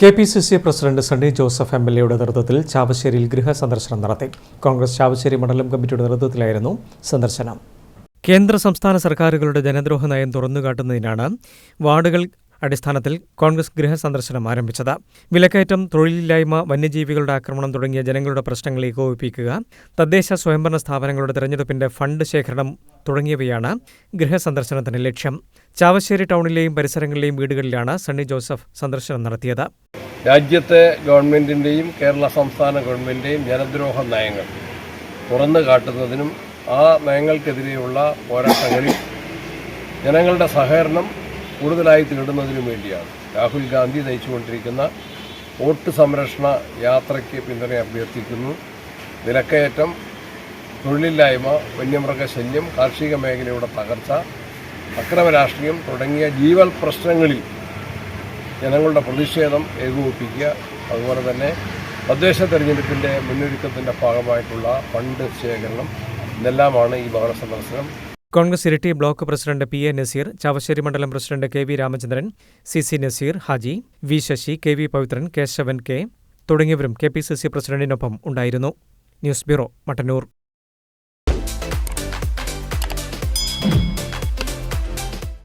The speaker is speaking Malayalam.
K P C C president Sunny Joseph M L എയുടെ നേതൃത്വത്തിൽ ചാവശ്ശേരിയിൽ ഗൃഹസന്ദർശനം നടത്തി. കോൺഗ്രസ് ചാവശ്ശേരി മണ്ഡലം കമ്മിറ്റിയുടെ നേതൃത്വത്തിലായിരുന്നു സന്ദർശനം. കേന്ദ്ര സംസ്ഥാന സർക്കാരുകളുടെ ജനദ്രോഹ നയം തുറന്നുകാട്ടുന്നതിനാണ് വാർഡുകൾ അടിസ്ഥാനത്തിൽ കോൺഗ്രസ് ഗൃഹസന്ദർശനം ആരംഭിച്ചത്. വിലക്കയറ്റം തൊഴിലില്ലായ്മ വന്യജീവികളുടെ ആക്രമണം തുടങ്ങിയ ജനങ്ങളുടെ പ്രശ്നങ്ങൾ ഏകോപിപ്പിക്കുക തദ്ദേശ സ്വയംഭരണ സ്ഥാപനങ്ങളുടെ തെരഞ്ഞെടുപ്പിന്റെ ഫണ്ട് ശേഖരണം തുടങ്ങിയവയാണ് ഗൃഹസന്ദർശനത്തിന്റെ ലക്ഷ്യം. ചാവശ്ശേരി ടൗണിലെയും പരിസരങ്ങളിലെയും വീടുകളിലാണ് സണ്ണി ജോസഫ് സന്ദർശനം നടത്തിയത്. രാജ്യത്തെ ഗവൺമെന്റിന്റെയും കേരള സംസ്ഥാന ഗവൺമെന്റിന്റെയും ജനദ്രോഹ നയങ്ങൾ തുറന്നു കാട്ടുന്നതിനും ആ നയങ്ങൾക്കെതിരെയുള്ള പോരാട്ടങ്ങളിൽ ജനങ്ങളുടെ സഹകരണം കൂടുതലായി തേടുന്നതിനും വേണ്ടിയാണ്. രാഹുൽ ഗാന്ധി നയിച്ചുകൊണ്ടിരിക്കുന്ന വോട്ട് സംരക്ഷണ യാത്രയ്ക്ക് പിന്തുണ അഭ്യർത്ഥിക്കുന്നു. വിലക്കയറ്റം തൊഴിലില്ലായ്മ വന്യമൃഗശല്യം കാർഷിക മേഖലയുടെ തകർച്ച അക്രമ രാഷ്ട്രീയം തുടങ്ങിയ ജീവൽ പ്രശ്നങ്ങളിൽ ജനങ്ങളുടെ പ്രതിഷേധം ഏകോപിപ്പിക്കുക. അതുപോലെ തന്നെ തദ്ദേശ തെരഞ്ഞെടുപ്പിന്റെ മുന്നൊരുക്കത്തിന്റെ ഭാഗമായിട്ടുള്ള ഫണ്ട് ശേഖരണം. ഇതെല്ലാമാണ് ഈ ഭവന സന്ദർശനം Congress Iritty block president P A Naseer Chavassery മണ്ഡലം president K V Ramachandran C C Naseer Haji V Sasi K V Pavithran Kesavan K തുടങ്ങിയവരും കെ പി സി സി പ്രസിഡന്റിനൊപ്പം ഉണ്ടായിരുന്നു. News bureau Mattannur.